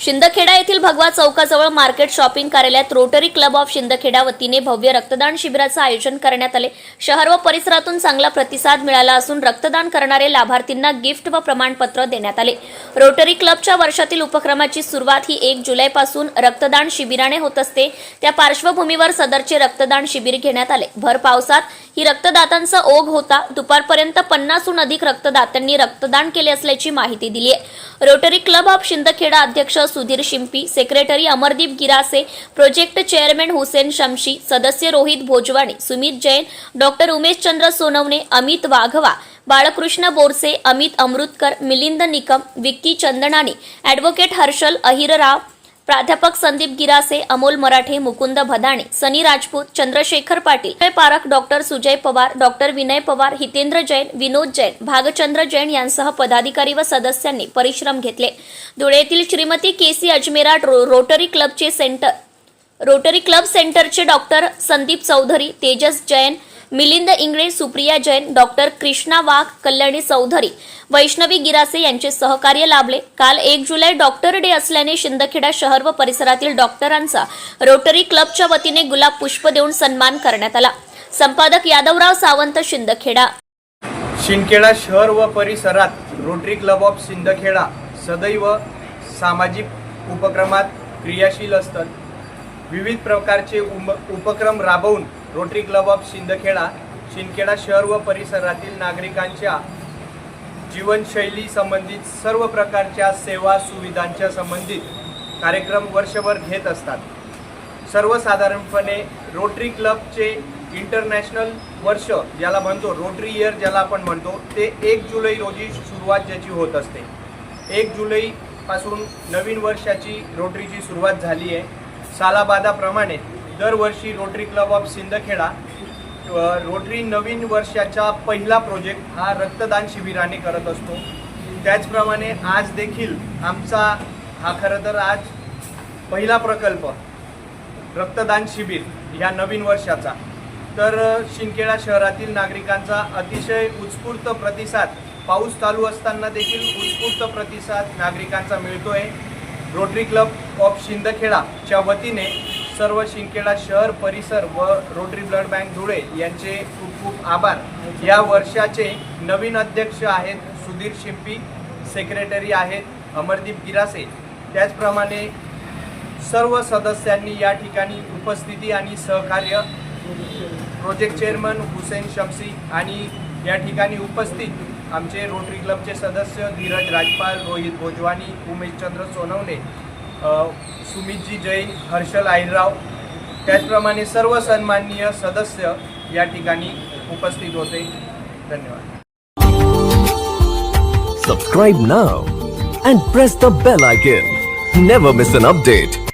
शिंदखेडा येथील भगवा चौकाजवळ मार्केट शॉपिंग कार्यालयात रोटरी क्लब ऑफ शिंदखेडा वतीने भव्य रक्तदान शिबिराचं आयोजन करण्यात आले. शहर व परिसरातून चांगला प्रतिसाद मिळाला असून रक्तदान करणारे लाभार्थींना गिफ्ट व प्रमाणपत्र देण्यात आले. रोटरी क्लबच्या वर्षातील उपक्रमाची सुरुवात ही एक जुलैपासून रक्तदान शिबिराने होत असते. त्या पार्श्वभूमीवर सदरचे रक्तदान शिबिर घेण्यात आले. भर पावसात ही रक्तदातांचा ओघ होता. दुपारपर्यंत पन्नासहून अधिक रक्तदात्यांनी रक्तदान केले असल्याची माहिती दिली आहे रोटरी क्लब ऑफ शिंदखेडा अध्यक्ष Sudhir Shimpi secretary Amardeep Girase project chairman Husain Shamshi सदस्य रोहित भोजवाणी सुमित जैन डॉक्टर उमेश चंद्र सोनवणे अमित वाघवा बाळकृष्ण बोरसे अमित अमृतकर मिलिंद निकम विक्की चंदनानी ॲडव्होकेट हर्षल अहिरराव प्राध्यापक संदीप गिरासे अमोल मराठे मुकुंद भदाणे सनी राजपूत चंद्रशेखर पाटील पारख डॉक्टर सुजय पवार डॉक्टर विनय पवार हितेंद्र जैन विनोद जैन भागचंद्र जैन यांसह पदाधिकारी व सदस्यांनी परिश्रम घेतले. धुळेतील Shrimati Shrimati K C Ajmera row- Rotary क्लबचे सेंटर रोटरी क्लब सेंटरचे डॉक्टर संदीप चौधरी तेजस जैन मिलिंद इंगळे सुप्रिया जैन डॉक्टर कृष्णा वाघ कल्याणी चौधरी वैष्णवी गिरासे यांचे सहकार्य लाभले. काल एक जुलै डॉक्टर डे असल्याने शिंदखेडा शहर व परिसरातील डॉक्टरांचा रोटरी क्लबच्या वतीने गुलाब पुष्प देऊन सन्मान करण्यात आला. संपादक यादवराव सावंत शिंदखेडा. शिंदखेडा शहर व परिसरात रोटरी क्लब ऑफ शिंदखेडा सदैव सामाजिक उपक्रमात क्रियाशील असतात. विविध प्रकारचे उपक्रम राबवून Rotary club of Shindkheda Shindkheda शहर व परिसरातील नागरिकांच्या जीवनशैली संबंधित सर्व प्रकारच्या सेवा सुविधांच्या संबंधित कार्यक्रम वर्षभर घेत असतात. सर्वसाधारणपणे रोटरी क्लबचे इंटरनॅशनल वर्ष ज्याला म्हणतो रोटरी इयर ज्याला आपण म्हणतो ते एक जुलै रोजी सुरुवात ज्याची होत असते. एक जुलैपासून नवीन वर्षाची रोटरीची सुरुवात झाली आहे. सालाबादाप्रमाणे दरवर्षी Rotary club of Sindkheda Rotary नवीन वर्षाचा पहिला प्रोजेक्ट हा रक्तदान शिबिराने करत असतो. त्याचप्रमाणे आज देखील आमचा हा खरं तर आज पहिला प्रकल्प रक्तदान शिबिर ह्या नवीन वर्षाचा. तर शिंदखेडा शहरातील नागरिकांचा अतिशय उत्स्फूर्त प्रतिसाद पाऊस चालू असताना देखील उत्स्फूर्त प्रतिसाद नागरिकांचा मिळतोय. रोटरी क्लब ऑफ शिंदखेडाच्या वतीने सर्व शिंकेडा शहर परिसर व रोटरी ब्लड बँक धुळे यांचे खूप खूप आभार. या वर्षाचे नवीन अध्यक्ष आहेत सुधीर शिंपी सेक्रेटरी आहेत अमरदीप गिरासे. त्याचप्रमाणे सर्व सदस्यांनी या ठिकाणी उपस्थिती आणि सहकार्य प्रोजेक्ट चेअरमन हुसेन शमसी आणि या ठिकाणी उपस्थित आमचे रोटरी क्लबचे सदस्य धीरज राजपाल रोहित भोजवानी उमेशचंद्र सोनवणे सुमितजी जैन हर्षल आईराव त्याचप्रमाणे सर्व सन्माननीय सदस्य या ठिकाणी उपस्थित होते धन्यवाद Subscribe now and press the bell icon. Never miss an update.